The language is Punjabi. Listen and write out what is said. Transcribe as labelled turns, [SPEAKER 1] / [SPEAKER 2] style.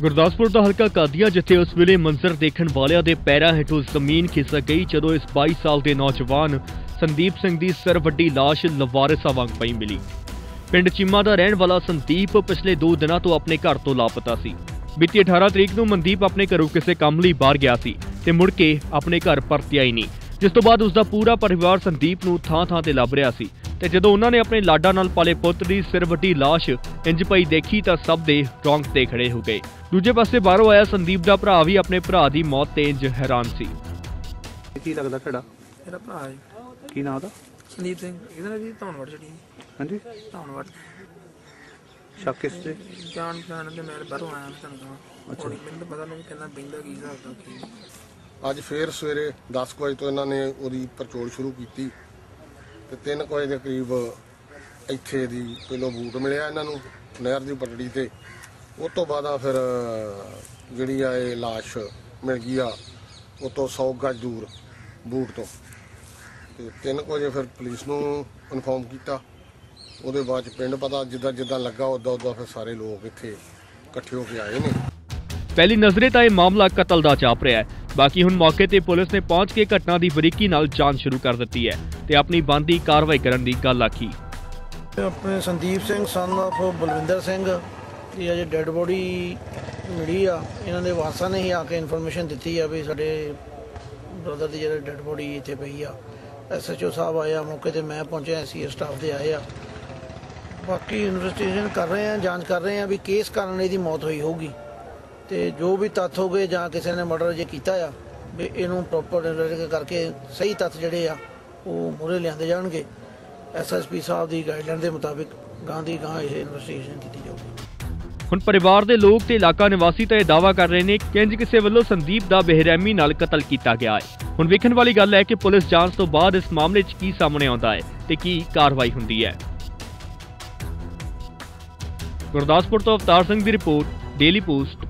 [SPEAKER 1] ਗੁਰਦਾਸਪੁਰ ਦਾ ਹਲਕਾ ਕਾਦੀਆਂ, ਜਿੱਥੇ ਉਸ ਵੇਲੇ ਮੰਜ਼ਰ ਦੇਖਣ ਵਾਲਿਆਂ ਦੇ ਪੈਰਾਂ ਹੇਠੋਂ ਜ਼ਮੀਨ ਖਿਸਕ ਗਈ, ਜਦੋਂ ਇਸ 22 ਸਾਲ ਦੇ ਨੌਜਵਾਨ ਸੰਦੀਪ ਸਿੰਘ ਦੀ ਸਰ ਵੱਡੀ ਲਾਸ਼ ਲਵਾਰਿਸਾ ਵਾਂਗ ਪਈ ਮਿਲੀ। ਪਿੰਡ ਚੀਮਾ ਦਾ ਰਹਿਣ ਵਾਲਾ ਸੰਦੀਪ ਪਿਛਲੇ 2 ਦਿਨਾਂ ਤੋਂ ਆਪਣੇ ਘਰ ਤੋਂ ਲਾਪਤਾ ਸੀ। ਬੀਤੀ 18 ਤਰੀਕ ਨੂੰ ਮਨਦੀਪ ਆਪਣੇ ਘਰੋਂ ਕਿਸੇ ਕੰਮ ਲਈ ਬਾਹਰ ਗਿਆ ਸੀ ਤੇ ਮੁੜ ਕੇ ਆਪਣੇ ਘਰ ਪਰਤਿਆ ਹੀ ਨਹੀਂ, ਜਿਸ ਤੋਂ ਬਾਅਦ ਉਸ ਦਾ ਪੂਰਾ ਪਰਿਵਾਰ ਸੰਦੀਪ ਨੂੰ ਥਾਂ-ਥਾਂ ਤੇ ਲੱਭ ਰਿਹਾ ਸੀ। ਤੇ ਜਦੋਂ ਉਹਨਾਂ ਨੇ ਆਪਣੇ ਲਾਡਾ ਨਾਲ ਪਾਲੇ ਪੁੱਤ ਦੀ ਸਿਰ ਵੱਡੀ ਲਾਸ਼ ਇੰਜ ਪਈ ਦੇਖੀ ਤਾਂ ਸਭ ਦੇ ਰੌਂਗਟੇ ਖੜੇ ਹੋ ਗਏ। ਦੂਜੇ ਪਾਸੇ ਬਾਹਰੋਂ ਆਇਆ ਸੰਦੀਪ ਦਾ ਭਰਾ ਵੀ ਆਪਣੇ ਭਰਾ ਦੀ ਮੌਤ ਤੇ ਇੰਜ ਹੈਰਾਨ ਸੀ।
[SPEAKER 2] ਕੀ ਲੱਗਦਾ ਤੁਹਾਡਾ?
[SPEAKER 3] ਮੇਰਾ ਭਰਾ ਹੈ।
[SPEAKER 2] ਕੀ ਨਾਮ ਦਾ
[SPEAKER 3] ਸੰਦੀਪ ਸਿੰਘ। ਇਹਦੇ ਵੀ ਧੌਣਵੜ ਚੜੀ
[SPEAKER 2] ਹਾਂਜੀ।
[SPEAKER 3] ਧੌਣਵੜ
[SPEAKER 2] ਸ਼ੱਕ ਕਿਸ ਤੇ?
[SPEAKER 3] ਜਾਣ ਪਛਾਣ ਤੇ ਮੈਂ ਬਾਹਰੋਂ ਆਇਆ ਤੁਹਾਨੂੰ
[SPEAKER 2] ਅੱਛਾ।
[SPEAKER 3] ਮੈਨੂੰ ਪਤਾ ਨਹੀਂ ਕਹਿੰਦਾ ਬਿੰਦਾ ਕੀ ਹਿਸਾਬ ਦਾ ਕੀ
[SPEAKER 4] ਅੱਜ ਫੇਰ ਸਵੇਰੇ 10 ਕੁ ਵਜੇ ਤੋਂ ਇਹਨਾਂ ਨੇ ਉਹਦੀ ਪਰਚੋਲ ਸ਼ੁਰੂ ਕੀਤੀ। ਤੇ 3 ਕੁ ਵਜੇ ਦੇ ਕਰੀਬ ਇੱਥੇ ਦੀ ਪਹਿਲੋਂ ਬੂਟ ਮਿਲਿਆ ਇਹਨਾਂ ਨੂੰ, ਨਹਿਰ ਦੀ ਪਟੜੀ ਤੇ। ਉਸ ਤੋਂ ਬਾਅਦ ਆ ਫਿਰ, ਜਿਹੜੀ ਆ ਇਹ ਲਾਸ਼ ਮਿਲ ਗਈ ਆ ਉਹ ਤੋਂ 100 ਗਜ ਦੂਰ ਬੂਟ ਤੋਂ। ਤੇ 3 ਕੁ ਵਜੇ ਫਿਰ ਪੁਲਿਸ ਨੂੰ ਇਨਫੋਰਮ ਕੀਤਾ। ਉਹਦੇ ਬਾਅਦ ਚ ਪਿੰਡ ਪਤਾ ਜਿੱਦਾਂ ਜਿੱਦਾਂ ਲੱਗਾ ਉਦਾਂ ਉਦਾਂ ਫਿਰ ਸਾਰੇ ਲੋਕ ਇੱਥੇ ਇਕੱਠੇ ਹੋ ਕੇ ਆਏ ਨੇ।
[SPEAKER 1] ਪਹਿਲੀ ਨਜ਼ਰੇ ਤਾਂ ਇਹ ਮਾਮਲਾ ਕਤਲ ਦਾ ਚਾਪ ਰਿਹਾ ਹੈ। ਬਾਕੀ ਹੁਣ ਮੌਕੇ ਤੇ ਪੁਲਿਸ ਨੇ ਪਹੁੰਚ ਕੇ ਘਟਨਾ ਦੀ ਬਰੀਕੀ ਨਾਲ ਜਾਂਚ ਸ਼ੁਰੂ ਕਰ ਦਿੱਤੀ ਹੈ ਤੇ ਆਪਣੀ ਬਣਦੀ ਕਾਰਵਾਈ ਕਰਨ ਦੀ ਗੱਲ ਆਖੀ।
[SPEAKER 5] ਆਪਣੇ ਸੰਦੀਪ ਸਿੰਘ ਸਨ of ਬਲਵਿੰਦਰ ਸਿੰਘ ਦੀ ਅਜੇ ਡੈੱਡ ਬੋਡੀ ਮਿਲੀ ਆ। ਇਹਨਾਂ ਦੇ ਵਾਰਸਾਂ ਨੇ ਹੀ ਆ ਕੇ ਇਨਫੋਰਮੇਸ਼ਨ ਦਿੱਤੀ ਆ ਵੀ ਸਾਡੇ ਬ੍ਰਦਰ ਦੀ ਜਿਹੜੀ ਡੈੱਡ ਬੋਡੀ ਇੱਥੇ ਪਈ ਆ। ਐਸਐਚਓ ਸਾਹਿਬ ਆਏ ਆ, ਮੌਕੇ ਤੇ ਮੈਂ ਪਹੁੰਚਿਆ ਸੀ ਸਟਾਫ ਦੇ ਆਏ ਆ। ਬਾਕੀ ਇਨਵੈਸਟੀਗੇਸ਼ਨ ਕਰ ਰਹੇ ਆ, ਜਾਂਚ ਕਰ ਰਹੇ ਆ ਵੀ ਕਿਸ ਕਾਰਨ ਇਹਦੀ ਮੌਤ ਹੋਈ ਹੋਊਗੀ। ਤੇ ਜੋ ਵੀ ਤੱਥ ਹੋਗੇ ਜਾਂ ਕਿਸੇ ਨੇ ਮਰਡਰ ਜੇ ਕੀਤਾ ਆ, ਵੀ ਇਹਨੂੰ ਪ੍ਰੋਪਰ ਕਰਕੇ ਸਹੀ ਤੱਥ ਜਿਹੜੇ ਆ, ਉਹ ਮੂਹਰੇ ਲਿਆਂਦੇ ਜਾਣਗੇ। ਐਸਐਸਪੀ ਸਾਹਿਬ ਦੀ ਗਾਈਡਲਾਈਨ ਦੇ ਮੁਤਾਬਿਕ ਗਾਂ ਦੀ ਗਾਂ ਇਹ ਇਨਵੈਸਟੀਗੇਸ਼ਨ ਕੀਤੀ ਜਾਊਗੀ।
[SPEAKER 1] ਹੁਣ ਪਰਿਵਾਰ ਦੇ ਲੋਕ ਤੇ ਇਲਾਕਾ ਨਿਵਾਸੀ ਤਾਂ ਇਹ ਦਾਅਵਾ ਕਰ ਰਹੇ ਨੇ ਕਿ ਇੰਜ ਕਿਸੇ ਵੱਲੋਂ ਸੰਦੀਪ ਦਾ ਬੇਰਹਿਮੀ ਨਾਲ ਕਤਲ ਕੀਤਾ ਗਿਆ ਹੈ। ਹੁਣ ਵੇਖਣ ਵਾਲੀ ਗੱਲ ਹੈ ਕਿ ਪੁਲਿਸ ਜਾਂਚ ਤੋਂ ਬਾਅਦ ਇਸ ਮਾਮਲੇ 'ਚ ਕੀ ਸਾਹਮਣੇ ਆਉਂਦਾ ਹੈ ਤੇ ਕੀ ਕਾਰਵਾਈ ਹੁੰਦੀ ਹੈ। ਗੁਰਦਾਸਪੁਰ ਤੋਂ ਅਵਤਾਰ ਸਿੰਘ ਦੀ ਰਿਪੋਰਟ ਡੇਲੀ ਪੋਸਟ